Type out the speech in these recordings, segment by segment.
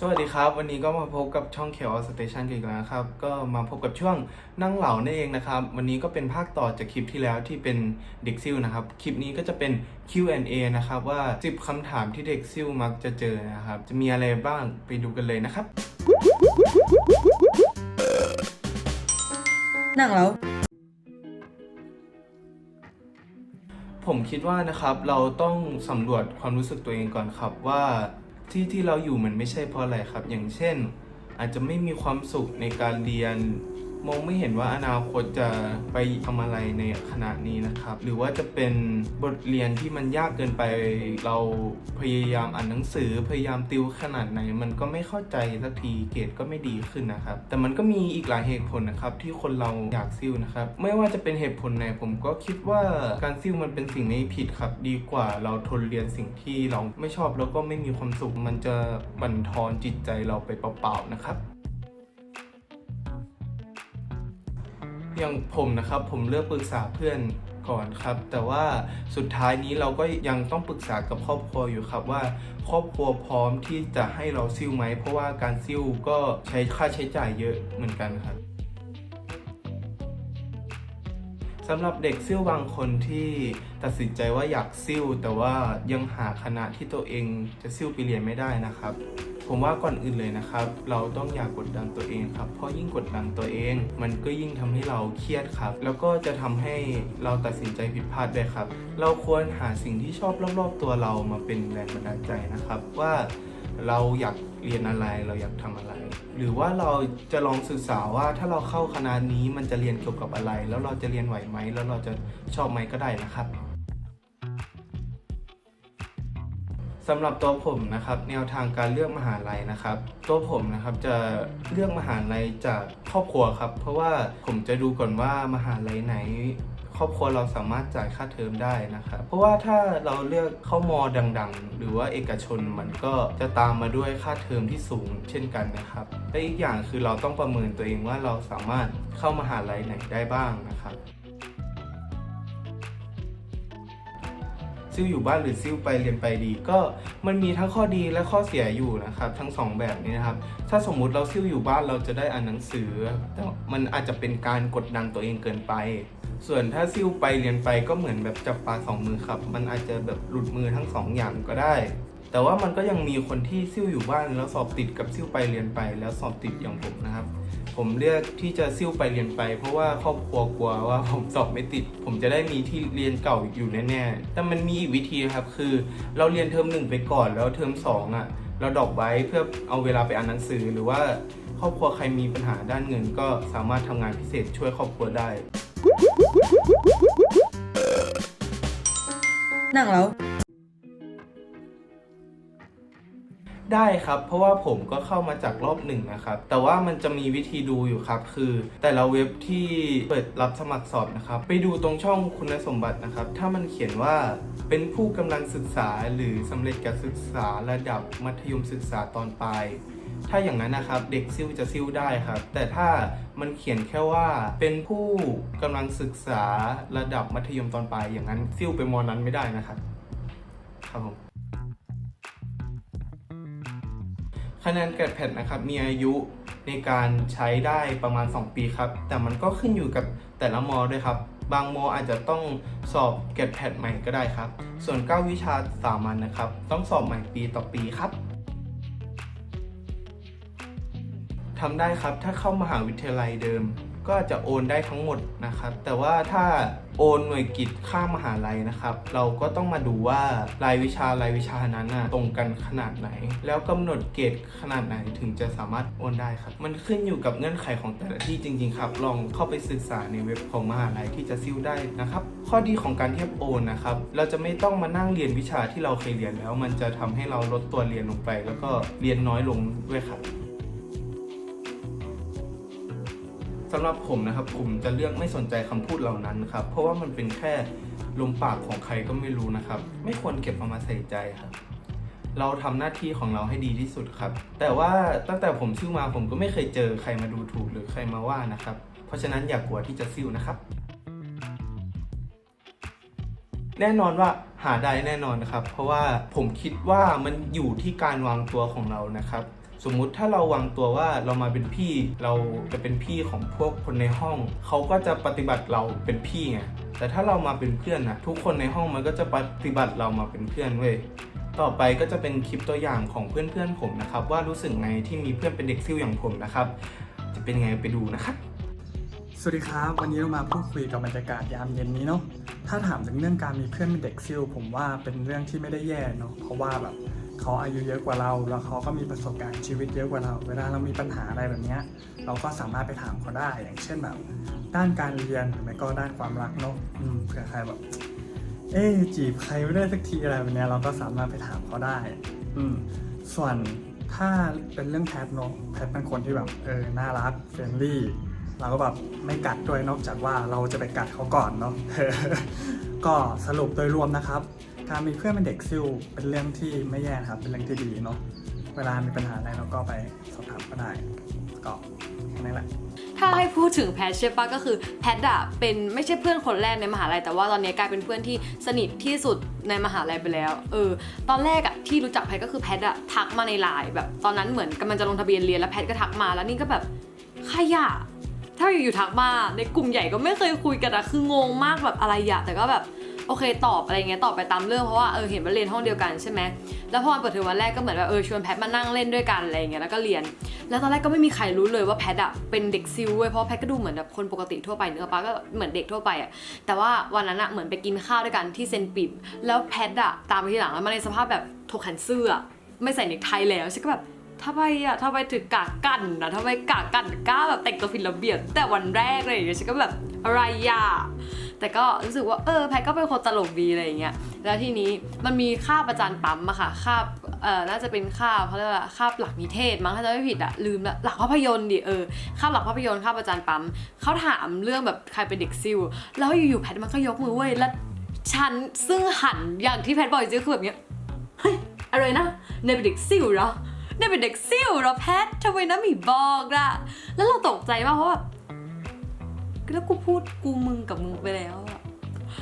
สวัสดีครับ วันนี้ก็มาพบกับช่องเขียวสเตชันอีกแล้วนะครับ ก็มาพบกับช่วงนั่งเหล่านั่นเองนะครับ วันนี้ก็เป็นภาคต่อจากคลิปที่แล้วที่เป็นเด็กซิ่วนะครับ คลิปนี้ก็จะเป็น Q&A นะครับว่า 10คำถามที่เด็กซิ่วมักจะเจอนะครับ จะมีอะไรบ้างไปดูกันเลยนะครับ นั่งแล้วผมคิดว่านะครับเราต้องสำรวจความรู้สึกตัวเองก่อนครับว่า ที่ที่เราอยู่มันไม่ใช่เพราะอะไรครับ อย่างเช่น อาจจะไม่มีความสุขในการเรียน มองไม่เห็นว่าอนาคตจะไปทำอะไรในขณะนี้นะครับ หรือว่าจะเป็นบทเรียนที่มันยากเกินไป เราพยายามอ่านหนังสือพยายามติวขนาดไหน มันก็ไม่เข้าใจสักทีเกรดก็ไม่ดีขึ้นนะครับ แต่มันก็มีอีกหลายเหตุผลนะครับ ที่คนเราอยากซิ่วนะครับ ไม่ว่าจะเป็นเหตุผลไหนผมก็คิดว่าการซิ่วมันเป็นสิ่งไม่ผิดครับ ดีกว่าเราทนเรียนสิ่งที่เราไม่ชอบแล้วก็ไม่มีความสุข มันจะบั่นทอนจิตใจเราไปเปล่าๆนะครับ อย่างผมนะครับผมเลือกปรึกษาเพื่อนก่อนครับ แต่ว่าสุดท้ายนี้เราก็ยังต้องปรึกษากับครอบครัวอยู่ครับว่า ครอบครัวพร้อมที่จะให้เราซิ่วไหม เพราะว่าการซิ่วก็ใช้ค่าใช้จ่ายเยอะเหมือนกันครับสำหรับเด็กซิ่วบางคนที่ตัดสินใจว่าอยากซิ่วแต่ว่ายังหาคณะที่ตัวเองจะซิ่วไปเรียนไม่ได้นะครับ ผมว่าก่อนอื่นเลยนะครับ เราต้องอย่ากกดดันตัวเองครับ เพราะยิ่งกดดันตัวเอง มันก็ยิ่งทำให้เราเครียดครับ แล้วก็จะทำให้เราตัดสินใจผิดพลาดด้วยครับ เราควรหาสิ่งที่ชอบรอบๆตัวเรามาเป็นแรงบันดาลใจนะครับ ว่าเราอยากเรียนอะไรเราอยากทำอะไร หรือว่าเราจะลองศึกษาว่าถ้าเราเข้าคณะนี้มันจะเรียนเกี่ยวกับอะไร แล้วเราจะเรียนไหวไหมแล้วเราจะชอบไหมก็ได้นะครับ สำหรับตัวผมนะครับแนวทางการเลือกมหาลัยนะครับ ตัวผมนะครับจะเลือกมหาลัยจากครอบครัวครับ เพราะว่าผมจะดูก่อนว่ามหาลัยไหน ครอบครัวเราสามารถจ่ายค่าเทอมได้นะครับ เพราะว่าถ้าเราเลือกเข้ามอดัง ๆ หรือว่าเอกชนมันก็จะตามมาด้วยค่าเทอมที่สูงเช่นกันนะครับและอีกอย่างคือเราต้องประเมินตัวเองว่าเราสามารถเข้ามหาลัยไหนได้บ้างนะครับ ซิ่วอยู่บ้านหรือซิ่วไปเรียนไปดี ก็มันมีทั้งข้อดีและข้อเสียอยู่นะครับทั้งสองแบบนี้นะครับถ้าสมมุติเราซิ่วอยู่บ้านเราจะได้อ่านหนังสือ แต่มันอาจจะเป็นการกดดันตัวเองเกินไป ส่วนถ้าซิ่วไปเรียนไปก็เหมือนแบบจับปลาสองมือครับมันอาจจะแบบหลุดมือทั้งสองอย่างก็ได้แต่ว่ามันก็ยังมีคนที่ซิ่วอยู่บ้านแล้วสอบติดกับซิ่วไปเรียนไปแล้วสอบติดอย่างผมนะครับ ผมเลือกที่จะซิ่วไปเรียนไป เพราะว่าครอบครัวกลัวว่าผมสอบไม่ติด ผมจะได้มีที่เรียนเก่าอยู่แน่ๆ แต่มันมีอีกวิธีครับคือ เราเรียนเทอมหนึ่งไปก่อนแล้วเทอมสองอะเราดรอกไว้เพื่อเอาเวลาไปอ่านหนังสือ หรือว่าครอบครัวใครมีปัญหาด้านเงิน ก็สามารถทำงานพิเศษช่วยครอบครัวได้นั่งแล้ว ได้ครับ เพราะว่าผมก็เข้ามาจากรอบหนึ่งนะครับ แต่ว่ามันจะมีวิธีดูอยู่ครับ คือ แต่ละเว็บที่เปิดรับสมัครสอบนะครับ ไปดูตรงช่องคุณสมบัตินะครับ ถ้ามันเขียนว่าเป็นผู้กำลังศึกษาหรือสำเร็จการศึกษาระดับมัธยมศึกษาตอนปลายถ้าอย่างนั้นนะครับเด็กซิ่วจะซิ่วได้ครับ แต่ถ้ามันเขียนแค่ว่าเป็นผู้กำลังศึกษาระดับมัธยมตอนปลายอย่างนั้นซิ่วไปมอนั้นไม่ได้นะครับครับผม คะแนนแกดแพดนะครับมีอายุในการใช้ได้ประมาณ 2 ปีครับ แต่มันก็ขึ้นอยู่กับแต่ละมอด้วยครับ บางมออาจจะต้องสอบแกดแพดใหม่ก็ได้ครับ ส่วน 9 วิชาสามัญนะครับ ต้องสอบใหม่ปีต่อปีครับทำได้ครับถ้าเข้ามหาวิทยาลัยเดิม ก็จะโอนได้ทั้งหมดนะครับ แต่ว่าถ้าโอนหน่วยกิจข้ามมหาลัยนะครับ เราก็ต้องมาดูว่ารายวิชารายวิชานั้นนะตรงกันขนาดไหน แล้วกำหนดเกรดขนาดไหนถึงจะสามารถโอนได้ครับ มันขึ้นอยู่กับเงื่อนไขของแต่ละที่จริง ๆ ครับ ลองเข้าไปศึกษาในเว็บของมหาลัยที่จะซิ่วได้นะครับ ข้อดีของการเทียบโอนนะครับ เราจะไม่ต้องมานั่งเรียนวิชาที่เราเคยเรียนแล้ว มันจะทำให้เราลดตัวเรียนลงไป แล้วก็เรียนน้อยลงด้วยครับ สำหรับผมนะครับผมจะเลือกไม่สนใจคำพูดเหล่านั้นครับ เพราะว่ามันเป็นแค่ลมปากของใครก็ไม่รู้นะครับ ไม่ควรเก็บเอามาใส่ใจครับ เราทำหน้าที่ของเราให้ดีที่สุดครับ แต่ว่าตั้งแต่ผมซิ่วมาผมก็ไม่เคยเจอใครมาดูถูกหรือใครมาว่านะครับ เพราะฉะนั้นอย่ากกลัวที่จะซิ่วนะครับ แน่นอนว่าหาได้แน่นอนนะครับ เพราะว่าผมคิดว่ามันอยู่ที่การวางตัวของเรานะครับ สมมุติถ้าเราวางตัวว่าเรามาเป็นพี่เราจะเป็นพี่ของพวกคนในห้อง เขาก็จะปฏิบัติเราเป็นพี่ไงแต่ถ้าเรามาเป็นเพื่อนนะทุกคนในห้องมันก็จะปฏิบัติเรามาเป็นเพื่อนเว้ยต่อไปก็จะเป็นคลิปตัวอย่างของเพื่อนๆผมนะครับ ว่ารู้สึกไงที่มีเพื่อนเป็นเด็กซิ่วอย่างผมนะครับ จะเป็นไงไปดูนะครับสวัสดีครับวันนี้เรามาพูดคุยกับบรรยากาศยามเย็นนี้เนาะถ้าถามถึงเรื่องการมีเพื่อนเป็นเด็กซิลผมว่าเป็นเรื่องที่ไม่ได้แย่เนาะเพราะว่าแบบ เขาอายุเยอะกว่าเรา แล้วเขาก็มีประสบการณ์ชีวิตเยอะกว่าเรา เวลาเรามีปัญหาอะไรแบบนี้เราก็สามารถไปถามเขาได้ อย่างเช่นแบบ ด้านการเรียนหรือไม่ก็ด้านความรักเนาะเผื่อใครแบบเอ๊จีบใครไม่ได้สักทีอะไรแบบนี้เราก็สามารถไปถามเขาได้ อืมส่วนถ้าเป็นเรื่องแพทเนาะแพทเป็นคนที่แบบเออน่ารักเฟรนลี่เราก็แบบไม่กัดด้วยนอกจากว่าเราจะไปกัดเขาก่อนเนาะก็สรุปโดยรวมนะครับ การมีเพื่อนเป็นเด็กซิ่วเป็นเรื่องที่ไม่แย่นะครับ เป็นเรื่องที่ดีเนาะ เวลามีปัญหาอะไรเราก็ไปสอบถามก็ได้ ก็แค่นั้นแหละ ถ้าให้พูดถึงแพทใช่ปะก็คือแพทอะเป็นไม่ใช่เพื่อนคนแรกในมหาลัยแต่ว่าตอนนี้กลายเป็นเพื่อนที่สนิทที่สุดในมหาลัยไปแล้ว เออ ตอนแรกอะที่รู้จักแพทก็คือแพทอะทักมาในไลน์แบบตอนนั้นเหมือนกำลังจะลงทะเบียนเรียนแล้วแพทก็ทักมาแล้วนี่ก็แบบใครอะถ้าอยู่ๆทักมาในกลุ่มใหญ่ก็ไม่เคยคุยกันอะคืองงมากแบบอะไรอะแต่ก็แบบ โอเคตอบอะไรเงี้ยตอบไปตามเรื่องเพราะว่าเออเห็นว่าเรียนห้องเดียวกันใช่ไหมแล้วพอวันเปิดเทอมวันแรกก็เหมือนแบบเออชวนแพทมานั่งเล่นด้วยกันอะไรเงี้ยแล้วก็เรียน แล้วตอนแรกก็ไม่มีใครรู้เลยว่าแพทอะเป็นเด็กซิลเว้ยเพราะแพทก็ดูเหมือนแบบคนปกติทั่วไปเนื้อปะก็เหมือนเด็กทั่วไปอะแต่ว่าวันนั้นอะเหมือนไปกินข้าวด้วยกันที่เซนปิบแล้วแพทอะตามไปทีหลังแล้วมาในสภาพแบบถกแขนเสื้อ ไม่ใส่เน็คไทแล้วฉันก็แบบทำไมอะทำไมถึงกากันนะทำไมกากันกล้าแบบแต่งตัวผิดระเบียบ แต่วันแรกเลยอย่างเงี้ยฉันก็แบบอะไรอะ แต่ก็รู้สึกว่าเออแพทก็เป็นคนตลกดีอะไรอย่างเงี้ยแล้วทีนี้มันมีคาบอาจารย์ปั๊มอะค่ะคาบเอ่อน่าจะเป็นคาบเขาเรียกว่าคาบหลักนิเทศมั้งถ้าจะไม่ผิดอะลืมละหลักภาพยนตร์ดิเออคาบหลักภาพยนตร์คาบอาจารย์ปั๊มเขาถามเรื่องแบบใครเป็นเด็กซิลแล้วอยู่ๆแพทมันก็ยกมือเว้ยแล้วฉันซึ่งหันอย่างที่แพทบอกจริงคือแบบเนี้ยเฮ้ยอะไรนะในเป็นเด็กซิลเหรอในเป็นเด็กซิลเหรอแพททำไมนะมีบอกละแล้วเราตกใจมากเพราะแบบ แล้วกูพูดกูมึงกับมึงไปแล้วอะ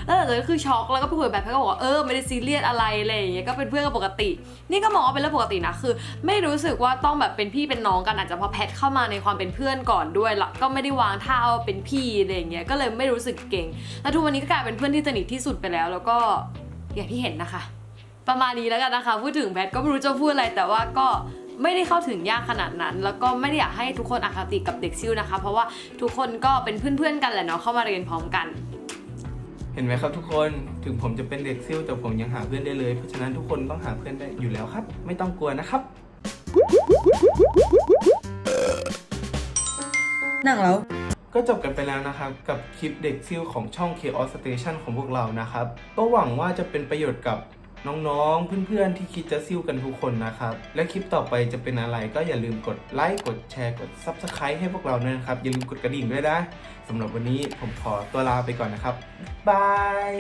แล้วหลังจากนั้นคือช็อกแล้วก็ไปคุยกับแบทแพทก็บอกว่าเออไม่ได้ซีเรียสอะไรอะไรอย่างเงี้ยก็เป็นเพื่อนกันปกติ นี่ก็มองว่าเป็นเรื่องปกตินะคือ ไม่รู้สึกว่าต้องแบบเป็นพี่เป็นน้องกันอาจจะเพราะแพทเข้ามาในความเป็นเพื่อนก่อนด้วยแล้วก็ไม่ได้วางท่าว่าเป็นพี่อะไรอย่างเงี้ยก็เลยไม่รู้สึกเก่งแล้วทุกวันนี้ก็กลายเป็นเพื่อนที่สนิทที่สุดไปแล้ว แล้วก็อย่างที่เห็นนะคะ ประมาณนี้แล้วกันนะคะ พูดถึงแพทก็ไม่รู้จะพูดอะไรแต่ว่าก็ ไม่ได้เข้าถึงยากขนาดนั้น แล้วก็ไม่ได้อยากให้ทุกคนอคติกับเด็กซิ่วนะคะ เพราะว่าทุกคนก็เป็นเพื่อนๆกันแหละเนาะเข้ามาเรียนพร้อมกันเห็นไหมครับทุกคนถึงผมจะเป็นเด็กซิ่วแต่ผมยังหาเพื่อนได้เลย เพราะฉะนั้นทุกคนต้องหาเพื่อนได้อยู่แล้วครับ ไม่ต้องกลัวนะครับ นั่งแล้วก็จบกันไปแล้วนะครับ กับคลิปเด็กซิ่วของช่อง Chaos Station ของพวกเรานะครับ ก็หวังว่าจะเป็นประโยชน์กับ น้องๆ เพื่อนๆ ที่คิดจะซิ่วกันทุกคนนะครับ และคลิปต่อไปจะเป็นอะไรก็อย่าลืมกดไลค์ กดแชร์ กด Subscribe ให้พวกเราด้วยนะครับ อย่าลืมกดกระดิ่งด้วยนะสำหรับวันนี้ผมขอตัวลาไปก่อนนะครับบาย